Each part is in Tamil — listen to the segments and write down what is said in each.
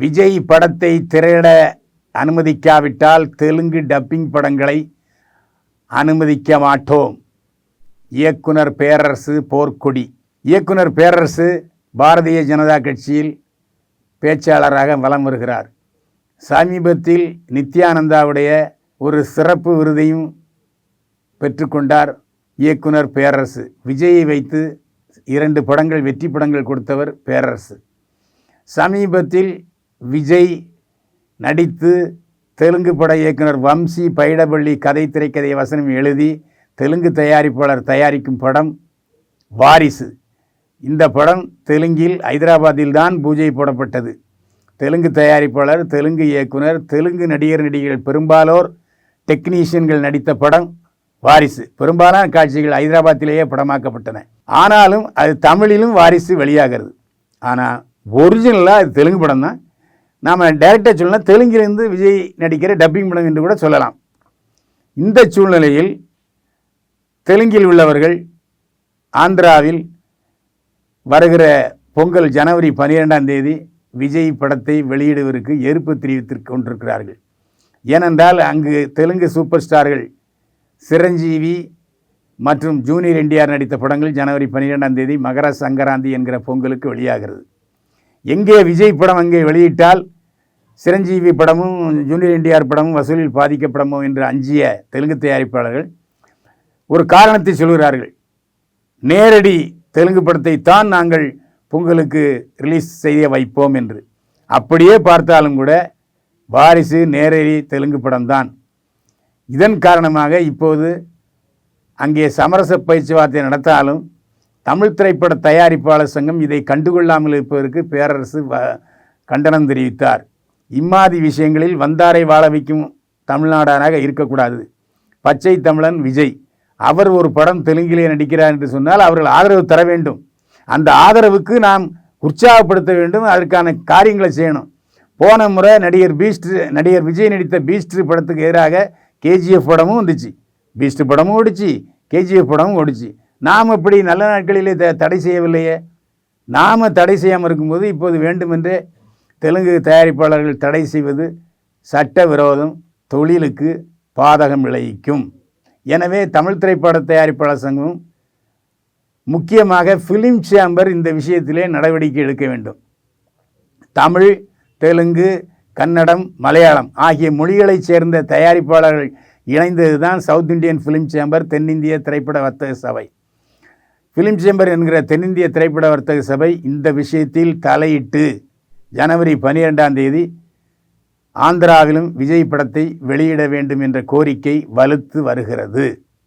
விஜய் படத்தை திரையிட அனுமதிக்காவிட்டால் தெலுங்கு டப்பிங் படங்களை அனுமதிக்க மாட்டோம். இயக்குனர் பேரரசு போர்க்கொடி. இயக்குனர் பேரரசு பாரதிய ஜனதா கட்சியில் பேச்சாளராக வலம் வருகிறார். சமீபத்தில் நித்யானந்தாவுடைய ஒரு சிறப்பு விருதையும் பெற்றுக்கொண்டார் இயக்குனர் பேரரசு. விஜயை வைத்து இரண்டு படங்கள் வெற்றி படங்கள் கொடுத்தவர் பேரரசு. சமீபத்தில் விஜய் நடித்து தெலுங்கு பட இயக்குனர் வம்சி பைடபள்ளி கதை திரைக்கதை வசனம் எழுதி தெலுங்கு தயாரிப்பாளர் தயாரிக்கும் படம் வாரிசு. இந்த படம் தெலுங்கில் ஹைதராபாத்தில் தான் பூஜை போடப்பட்டது. தெலுங்கு தயாரிப்பாளர் தெலுங்கு இயக்குனர் தெலுங்கு நடிகர் நடிகைகள் பெரும்பாலோர் டெக்னீஷியன்கள் நடித்த படம் வாரிசு. பெரும்பாலான காட்சிகள் ஹைதராபாத்திலேயே படமாக்கப்பட்டன. ஆனாலும் அது தமிழிலும் வாரிசு வெளியாகிறது. ஆனால் ஒரிஜினலாக அது தெலுங்கு படம் தான் நாம் டைரெக்டாக சொல்லலாம் தெலுங்கிலிருந்து விஜய் நடிக்கிற டப்பிங் படம் என்று கூட சொல்லலாம். இந்த சூழ்நிலையில் தெலுங்கில் உள்ளவர்கள் ஆந்திராவில் வருகிற பொங்கல் ஜனவரி பன்னிரெண்டாம் தேதி விஜய் படத்தை வெளியிடுவதற்கு எதிர்ப்பு தெரிவித்து கொண்டிருக்கிறார்கள். ஏனென்றால் அங்கு தெலுங்கு சூப்பர் ஸ்டார்கள் சிரஞ்சீவி மற்றும் ஜூனியர் என்டிஆர் நடித்த படங்கள் ஜனவரி பன்னிரெண்டாம் தேதி மகர சங்கராந்தி என்கிற பொங்கலுக்கு வெளியாகிறது. எங்கே விஜய் படம் அங்கே வெளியிட்டால் சிரஞ்சீவி படமும் ஜூனியர் என்டிஆர் படமும் வசூலில் பாதிக்கப்படமோ என்று அஞ்சிய தெலுங்கு தயாரிப்பாளர்கள் ஒரு காரணத்தை சொல்கிறார்கள். நேரடி தெலுங்கு படத்தை தான் நாங்கள் பொங்கலுக்கு ரிலீஸ் செய்ய வைப்போம் என்று. அப்படியே பார்த்தாலும் கூட வாரிசு நேரடி தெலுங்கு படம்தான். இதன் காரணமாக இப்போது அங்கே சமரச பேச்சுவார்த்தை நடத்தாலும் தமிழ் திரைப்பட தயாரிப்பாளர் சங்கம் இதை கண்டுகொள்ளாமல் இருப்பதற்கு பேரரசு வ- கண்டனம் தெரிவித்தார். இம்மாதி விஷயங்களில் வந்தாரை வாழ வைக்கும் தமிழ்நாடானாக இருக்கக்கூடாது. பச்சை தமிழன் விஜய் அவர் ஒரு படம் தெலுங்கிலே நடிக்கிறார் என்று சொன்னால் அவர்கள் ஆதரவு தர வேண்டும். அந்த ஆதரவுக்கு நாம் உற்சாகப்படுத்த வேண்டும். அதற்கான காரியங்களை செய்யணும். போன முறை நடிகர் பீஸ்ட் நடிகர் விஜய் நடித்த பீஸ்ட் படத்துக்கு எதிராக கேஜிஎஃப் படமும் வந்துச்சு. பீஸ்ட் படமும் ஓடிச்சு. கேஜிஎஃப் படமும் ஓடிச்சு. நாம் இப்படி நல்ல நாட்களிலே த தடை செய்யவில்லையே? நாம் தடை செய்யாமல் இருக்கும்போது இப்போது வேண்டுமென்றே தெலுங்கு தயாரிப்பாளர்கள் தடை செய்வது சட்ட விரோதம் தொழிலுக்கு பாதகம் விளைவிக்கும். எனவே தமிழ் திரைப்பட தயாரிப்பாளர் சங்கம் முக்கியமாக ஃபிலிம் சேம்பர் இந்த விஷயத்திலே நடவடிக்கை எடுக்க வேண்டும். தமிழ் தெலுங்கு கன்னடம் மலையாளம் ஆகிய மொழிகளைச் சேர்ந்த தயாரிப்பாளர்கள் இணைந்தது தான் சவுத் இந்தியன் ஃபிலிம் சேம்பர் தென்னிந்திய திரைப்பட வர்த்தக சபை. ஃபிலிம் சேம்பர் என்கிற தென்னிந்திய திரைப்பட வர்த்தக சபை இந்த விஷயத்தில் தலையிட்டு ஜனவரி பனிரெண்டாம் தேதி ஆந்திராவிலும் விஜய் படத்தை வெளியிட வேண்டும் என்ற கோரிக்கை வலுத்து வருகிறது.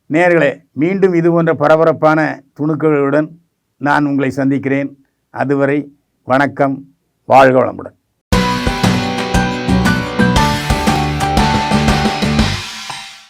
நேர்களே மீண்டும் இது போன்ற பரபரப்பான துணுக்குகளுடன் நான் உங்களை சந்திக்கிறேன். அதுவரை வணக்கம் வாழ்க வளமுடன்.